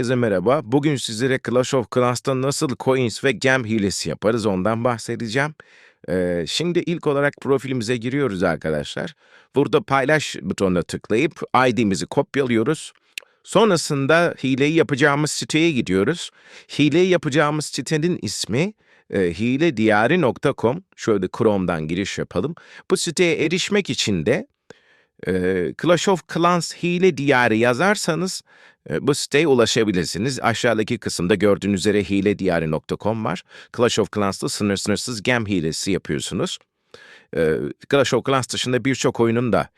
Herkese merhaba. Bugün sizlere Clash of Clans'ta nasıl coins ve gem hilesi yaparız ondan bahsedeceğim. Ee, şimdi ilk olarak profilimize giriyoruz arkadaşlar. Burada paylaş butonuna tıklayıp ID'mizi kopyalıyoruz. Sonrasında hileyi yapacağımız siteye gidiyoruz. Hileyi yapacağımız sitenin ismi e, hilediyari.com. Şöyle Chrome'dan giriş yapalım. Bu siteye erişmek için de e, Clash of Clans hile diyarı yazarsanız e, bu siteye ulaşabilirsiniz. Aşağıdaki kısımda gördüğünüz üzere hilediyarı.com var. Clash of Clans'ta sınır sınırsız gem hilesi yapıyorsunuz. E, Clash of Clans dışında birçok oyunun da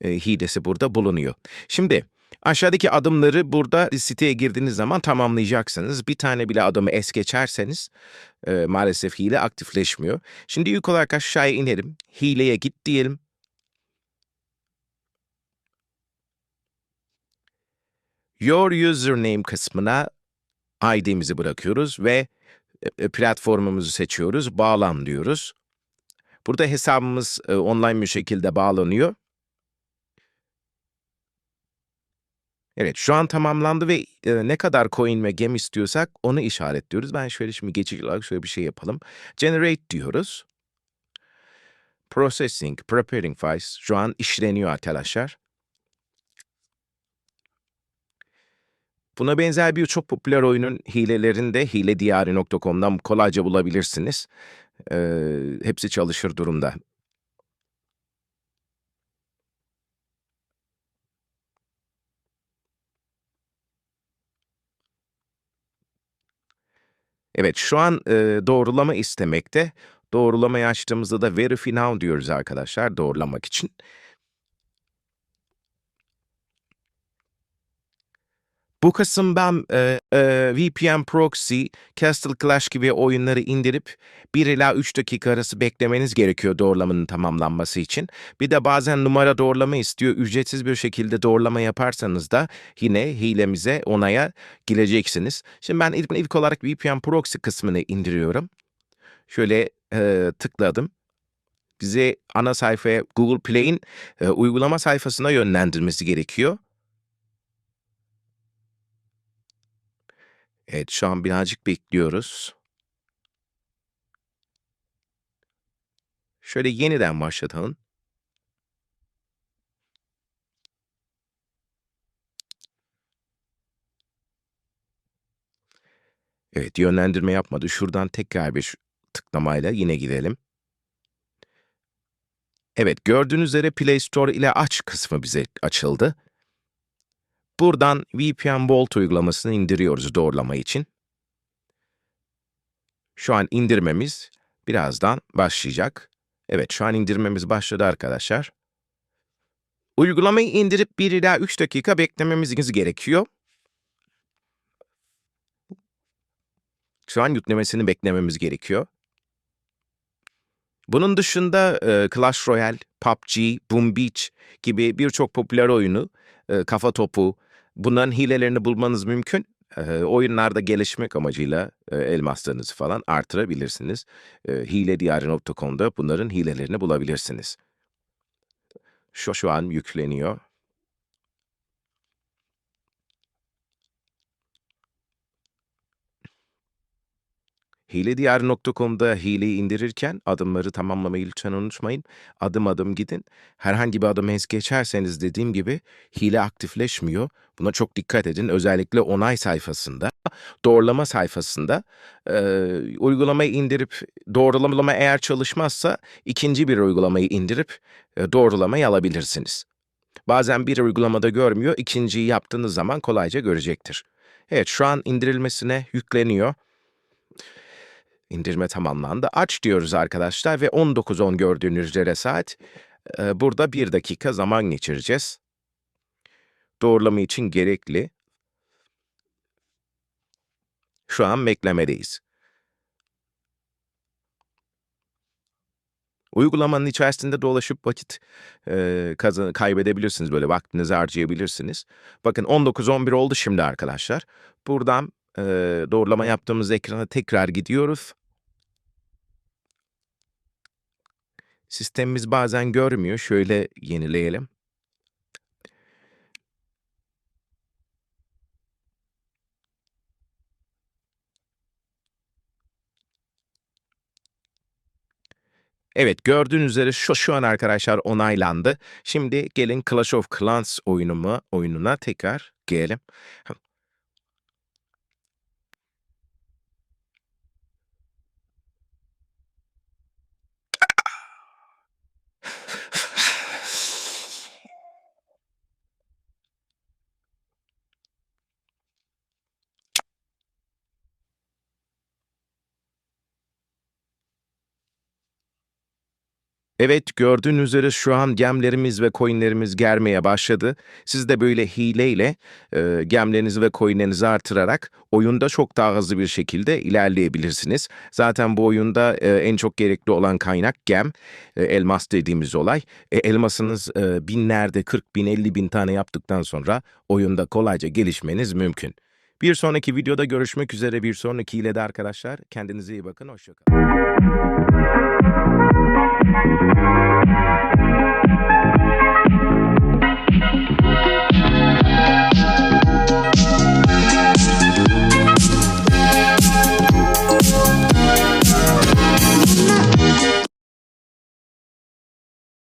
e, hilesi burada bulunuyor. Şimdi aşağıdaki adımları burada siteye girdiğiniz zaman tamamlayacaksınız. Bir tane bile adımı es geçerseniz e, maalesef hile aktifleşmiyor. Şimdi ilk olarak aşağıya inelim. Hileye git diyelim. Your username kısmına ID'mizi bırakıyoruz ve e, e, platformumuzu seçiyoruz. Bağlan diyoruz. Burada hesabımız e, online bir şekilde bağlanıyor. Evet, şu an tamamlandı ve e, ne kadar coin ve gem istiyorsak onu işaretliyoruz. Ben şöyle şimdi geçici olarak şöyle bir şey yapalım. Generate diyoruz. Processing, preparing files şu an işleniyor arkadaşlar. Buna benzer birçok popüler oyunun hilelerini de hilediyari.com'dan kolayca bulabilirsiniz. Ee, hepsi çalışır durumda. Evet, şu an e, doğrulama istemekte. Doğrulamayı açtığımızda da verify now diyoruz arkadaşlar doğrulamak için. Bu kısım ben e, e, VPN Proxy, Castle Clash gibi oyunları indirip 1 ila 3 dakika arası beklemeniz gerekiyor doğrulamanın tamamlanması için. Bir de bazen numara doğrulama istiyor. Ücretsiz bir şekilde doğrulama yaparsanız da yine hilemize, onaya gireceksiniz. Şimdi ben ilk, ilk olarak VPN Proxy kısmını indiriyorum. Şöyle e, tıkladım. Bize ana sayfaya Google Play'in e, uygulama sayfasına yönlendirmesi gerekiyor. Evet, şu an birazcık bekliyoruz. Şöyle yeniden başlatalım. Evet, yönlendirme yapmadı. Şuradan tekrar bir tıklamayla yine gidelim. Evet, gördüğünüz üzere Play Store ile aç kısmı bize açıldı. Buradan VPN Vault uygulamasını indiriyoruz doğrulama için. Şu an indirmemiz birazdan başlayacak. Evet, şu an indirmemiz başladı arkadaşlar. Uygulamayı indirip 1 ila 3 dakika beklememiz gerekiyor. Şu an yüklemesini beklememiz gerekiyor. Bunun dışında e, Clash Royale, PUBG, Boom Beach gibi birçok popüler oyunu, e, kafa topu, bunların hilelerini bulmanız mümkün. E, oyunlarda gelişmek amacıyla e, elmaslarınızı falan artırabilirsiniz. E, hilediyarı.com'da bunların hilelerini bulabilirsiniz. Şu, şu an yükleniyor. Hilediyar.com'da hileyi indirirken adımları tamamlamayı lütfen unutmayın. Adım adım gidin. Herhangi bir adım es geçerseniz dediğim gibi hile aktifleşmiyor. Buna çok dikkat edin. Özellikle onay sayfasında, doğrulama sayfasında e, uygulamayı indirip doğrulama eğer çalışmazsa ikinci bir uygulamayı indirip e, doğrulamayı alabilirsiniz. Bazen bir uygulamada görmüyor, ikinciyi yaptığınız zaman kolayca görecektir. Evet, şu an indirilmesine yükleniyor. İndirme tamamlandı. Aç diyoruz arkadaşlar ve 19.10 gördüğünüz üzere saat. Ee, burada bir dakika zaman geçireceğiz. Doğrulama için gerekli. Şu an beklemedeyiz. Uygulamanın içerisinde dolaşıp vakit e, kaybedebilirsiniz. Böyle vaktinizi harcayabilirsiniz. Bakın 19.11 oldu şimdi arkadaşlar. Buradan e, doğrulama yaptığımız ekrana tekrar gidiyoruz. Sistemimiz bazen görmüyor. Şöyle yenileyelim. Evet gördüğünüz üzere şu, şu an arkadaşlar onaylandı. Şimdi gelin Clash of Clans oyunumu, oyununa tekrar gelelim. Evet gördüğünüz üzere şu an gemlerimiz ve coinlerimiz germeye başladı. Siz de böyle hileyle e, gemlerinizi ve coinlerinizi artırarak oyunda çok daha hızlı bir şekilde ilerleyebilirsiniz. Zaten bu oyunda e, en çok gerekli olan kaynak gem, e, elmas dediğimiz olay. E, elmasınız e, binlerde 40 bin 50 bin tane yaptıktan sonra oyunda kolayca gelişmeniz mümkün. Bir sonraki videoda görüşmek üzere bir sonraki hilede arkadaşlar. Kendinize iyi bakın, hoşçakalın. thank you.